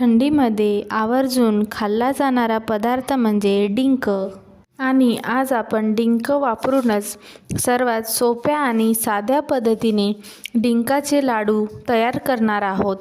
थंडीमध्ये आवर्जून खाल्ला जाणारा पदार्थ म्हणजे डिंक. आणि आज आपण डिंक वापरूनच सर्वात सोप्या आणि साध्या पद्धतीने डिंकाचे लाडू तयार करणार आहोत.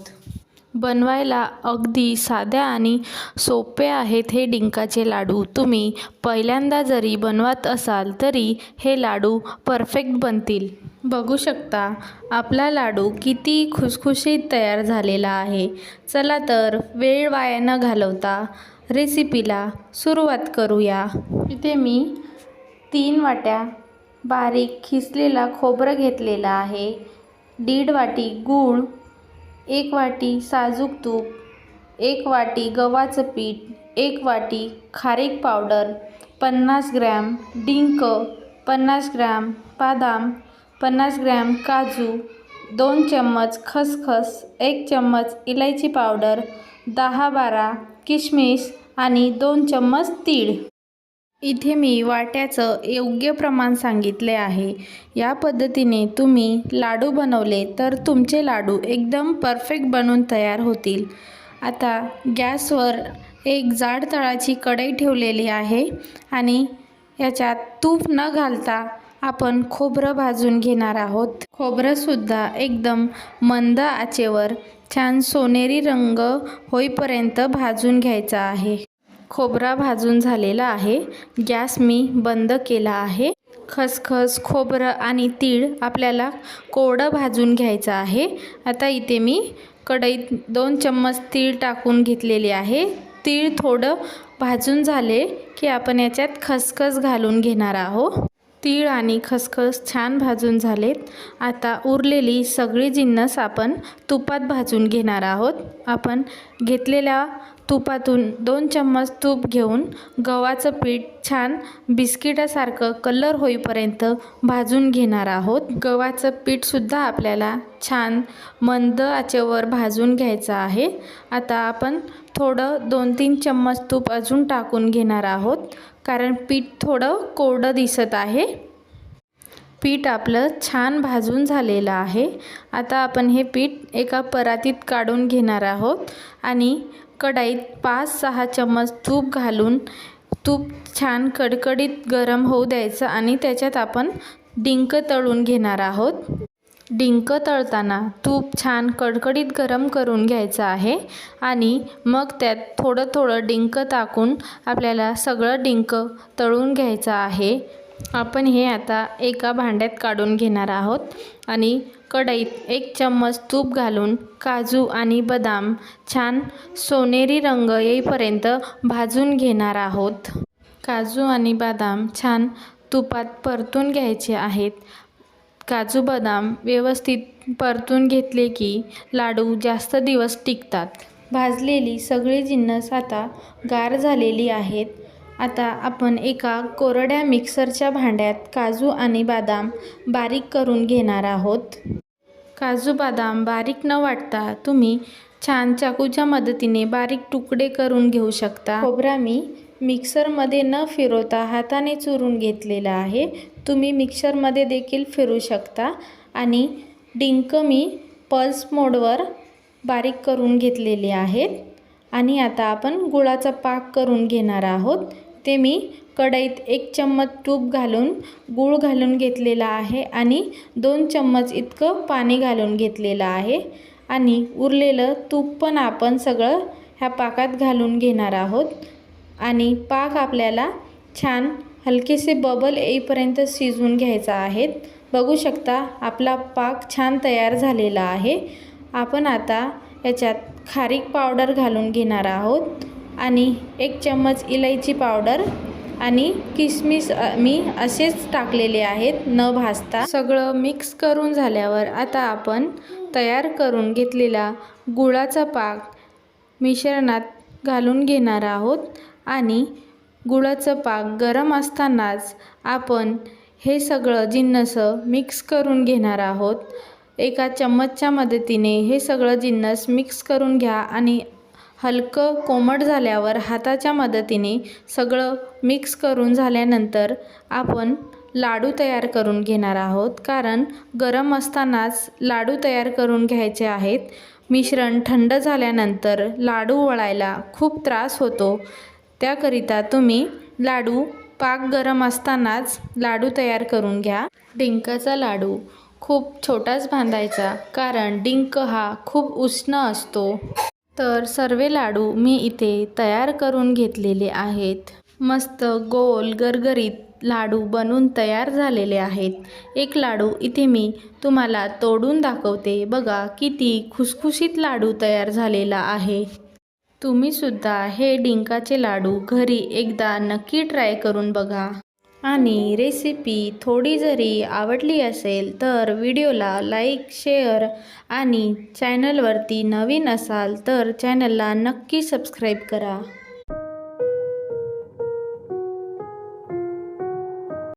बनवायला अगदी साध्या आणि सोपे आहेत हे डिंकाचे लाडू. तुम्ही पहिल्यांदा जरी बनवत असाल तरी हे लाडू परफेक्ट बनतील. बघू शकता. आपला लाडू किती खुसखुशीत तयार झालेला आहे. चला तर वेळ वाया न घालवता रेसिपीला सुरुवात करूया. इथे मी तीन वाट्या बारीक खिसलेला खोबरं घेतलेला आहे. दीड वाटी गूळ एक वाटी साजूक तूप एक वाटी गव्हाचं पीठ एक वाटी खारीक पावडर पन्नास ग्रॅम डिंक पन्नास ग्रॅम बदाम पन्नास ग्रॅम काजू दोन चम्मच खसखस एक चम्मच इलायची पावडर दहा बारा किशमिश आणि दोन चम्मच तीळ. इथे मी वाट्याचं योग्य प्रमाण सांगितले आहे. या पद्धतीने तुम्ही लाडू बनवले तर तुमचे लाडू एकदम परफेक्ट बनून तयार होतील. आता गॅसवर एक जाड तळाची कढई ठेवलेली आहे आणि याच्यात तूप न घालता आपण खोबरं भाजून घेणार आहोत. खोबरंसुद्धा एकदम मंद आचेवर छान सोनेरी रंग होईपर्यंत भाजून घ्यायचा आहे. खोबरा भाजून झालेला आहे. गॅस मी बंद केला आहे. खसखस खोबरं आणि तीळ आपल्याला कोरडं भाजून घ्यायचं आहे. आता इथे मी कढईत दोन चम्मच तीळ टाकून घेतलेले आहे. तीळ थोडं भाजून झाले की आपण याच्यात खसखस घालून घेणार आहोत. तीळ आणि खसखस छान भाजून झालेत. आता उरलेली सगळी जिन्नस आपण तुपात भाजून घेणार आहोत. आपण घेतलेल्या तुपातून दोन चम्मच तूप घेऊन गव्हाचं पीठ छान बिस्किटासारखं कलर होईपर्यंत भाजून घेणार आहोत. गव्हाचं पीठसुद्धा आपल्याला छान मंद आचेवर भाजून घ्यायचं आहे. आता आपण थोडं दोन तीन चम्मच तूप अजून टाकून घेणार आहोत कारण पीठ थोडं कोरडं दिसत आहे. पीठ आपलं छान भाजून झालेलं आहे. आता आपण हे पीठ एका परातीत काढून घेणार आहोत आणि कढईत पाच सहा चम्मच तूप घालून तूप छान कडकडीत गरम होऊ द्यायचं आणि त्याच्यात आपण डिंक तळून घेणार आहोत. डिंक तळताना तूप छान कडकडीत गरम करून घ्यायचं आहे आणि मग त्यात थोडं थोडं डिंक टाकून आपल्याला सगळं डिंक तळून घ्यायचं आहे. आपण हे आता एका भांड्यात काढून घेणार आहोत आणि कढईत एक चम्मच तूप घालून काजू आणि बदाम छान सोनेरी रंग येईपर्यंत भाजून घेणार आहोत. काजू आणि बदाम छान तुपात परतून घ्यायचे आहेत. काजू बदाम व्यवस्थित परतून घेतले की लाडू जास्त दिवस टिकतात. भाजलेली सगळी जिन्नस आता गार झालेली आहेत. आता आपण एका कोरड्या मिक्सरच्या भांड्यात काजू आणि बदाम बारीक करून घेणार आहोत. काजू बदाम बारीक न वाटता तुम्ही छान चाकूच्या मदतीने बारीक तुकडे करून घेऊ शकता. खोबरा मी मिक्सरमध्ये न फिरवता हाताने चुरून घेतलेला आहे. तुम्ही मिक्सरमध्ये देखील फिरू शकता आणि डिंक मी पल्स मोडवर बारीक करून घेतलेले आहेत. आणि आता आपण गुळाचा पाक करून घेणार आहोत. ते मी कढईत एक चम्मच तूप घालून गूळ घालून घेतलेला आहे आणि दोन चम्मच इतकं पाणी घालून घेतलेलं आहे. आणि उरलेलं तूप पण आपण सगळं ह्या पाकात घालून घेणार आहोत. आणि पाक आपल्याला छान हलकेसे बबल येईपर्यंत शिजवून घ्यायचा आहे बघू शकता आपला पाक छान तयार झालेला आहे. आपण आता याच्यात खारीक पावडर घालून घेणार आहोत. आणि एक चम्मच इलायची पावडर आणि किसमिस मी असेच टाकलेले आहेत न भाजता. सगळं मिक्स करून झाल्यावर आता आपण तयार करून घेतलेला गुळाचा पाक मिश्रणात घालून घेणार आहोत आणि गुळाचं पाक गरम असतानाच आपण हे सगळं जिन्नस मिक्स करून घेणार आहोत. एका चम्मचच्या मदतीने हे सगळं जिन्नस मिक्स करून घ्या आणि हलकं कोमट झाल्यावर हाताच्या मदतीने सगळं मिक्स करून झाल्यानंतर आपण लाडू तयार करून घेणार आहोत. कारण गरम असतानाच लाडू तयार करून घ्यायचे आहेत. मिश्रण थंड झाल्यानंतर लाडू वळायला खूप त्रास होतो. त्याकरिता तुम्ही लाडू पाक गरम असतानाच लाडू तयार करून घ्या. डिंकाचा लाडू खूप छोटाच बांधायचा कारण डिंक हा खूप उष्ण असतो. तर सर्व लाडू मी इथे तयार करून घेतलेले आहेत. मस्त गोल गरगरीत लाडू बनून तयार झालेले आहेत. एक लाडू इथे मी तुम्हाला तोडून दाखवते. बघा किती खुसखुशीत लाडू तयार झालेला आहे. तुम्हीसुद्धा हे डिंकाचे लाडू घरी एकदा नक्की ट्राय करून बघा. आणि रेसिपी थोडी जरी आवडली असेल तर व्हिडिओला लाईक शेअर आणि चॅनलवरती नवीन असाल तर चॅनलला नक्की सबस्क्राईब करा.